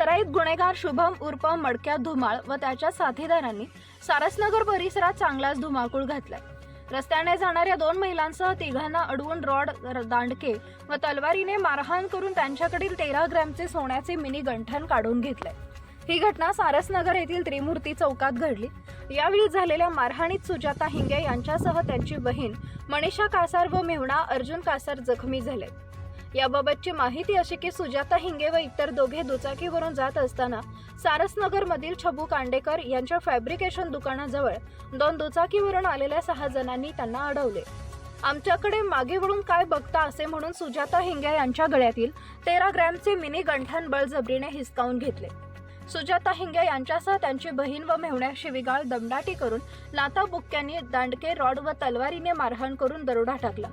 सराईत गुन्हेगार शुभम उर्फ मडक्या धुमाळ व त्याच्या साथीदारांनी सारसनगर परिसरात चांगलाच धुमाकूळ घातलाय. रस्त्याने जाणाऱ्या दोन महिलांसह तिघांना अडवून रॉड दांडके व तलवारीने मारहाण करून त्यांच्याकडील तेरा ग्रॅमचे सोन्याचे मिनी गंठण काढून घेतले ही घटना सारसनगर येथील त्रिमूर्ती चौकात घडली. यावेळी झालेल्या मारहाणीत सुजाता हिंगे यांच्यासह त्यांची बहीण मनीषा कासार व मेहुणा अर्जुन कासार जखमी झाले याबाबतची माहिती अशी की सुजाता हिंगे व इतर दोघे दुचाकीवरून जात असताना सारसनगरमधील छबू कांडेकर यांच्या फॅब्रिकेशन दुकानाजवळ दोन दुचाकीवरून आलेल्या सहा जणांनी त्यांना अडवले. आमच्याकडे मागे वळून काय बघता असे म्हणून सुजाता हिंगे यांच्या गळ्यातील तेरा ग्रॅमचे मिनी गंठण बळजबरीने हिसकावून घेतले. सुजाता हिंगे यांच्यासह त्यांची बहीण व मेहुण्या शिविगाळ दमदाटी करून लाता बुक्क्यांनी दांडके रॉड व तलवारीने मारहाण करून दरोडा टाकला.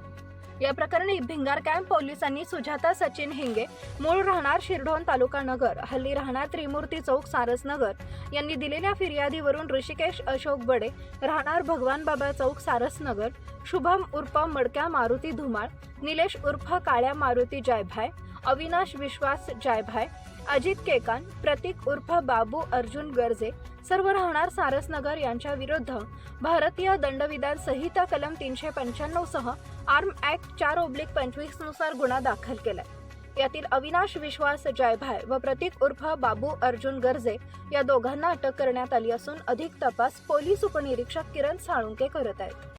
या प्रकरणी भिंगार कॅम्प पोलिसांनी सुजाता सचिन हिंगे मूळ राहणार शिरढोण तालुका नगर हल्ली राहणार त्रिमूर्ती चौक सारसनगर यांनी दिलेल्या फिर्यादीवरून ऋषिकेश अशोक बडे राहणार भगवान बाबा चौक सारसनगर शुभम उर्फ मडक्या मारुती धुमाळ निलेश उर्फ काळ्या मारुती जायभाय अविनाश विश्वास जायभाय अजित केकान प्रतीक उर्फ बाबू अर्जुन गर्जे सर्व राहणार सारसनगर यांच्या विरुद्ध भारतीय दंडविधान संहिता कलम तीनशे पंच्याण्णव सह आर्म ऍक्ट चार ओब्लिक पंचवीसनुसार गुन्हा दाखल केलाय. यातील अविनाश विश्वास जयभाय व प्रतीक उर्फ बाबू अर्जुन गर्जे या दोघांना अटक करण्यात आली असून अधिक तपास पोलीस उपनिरीक्षक किरण साळुंके करत आहेत.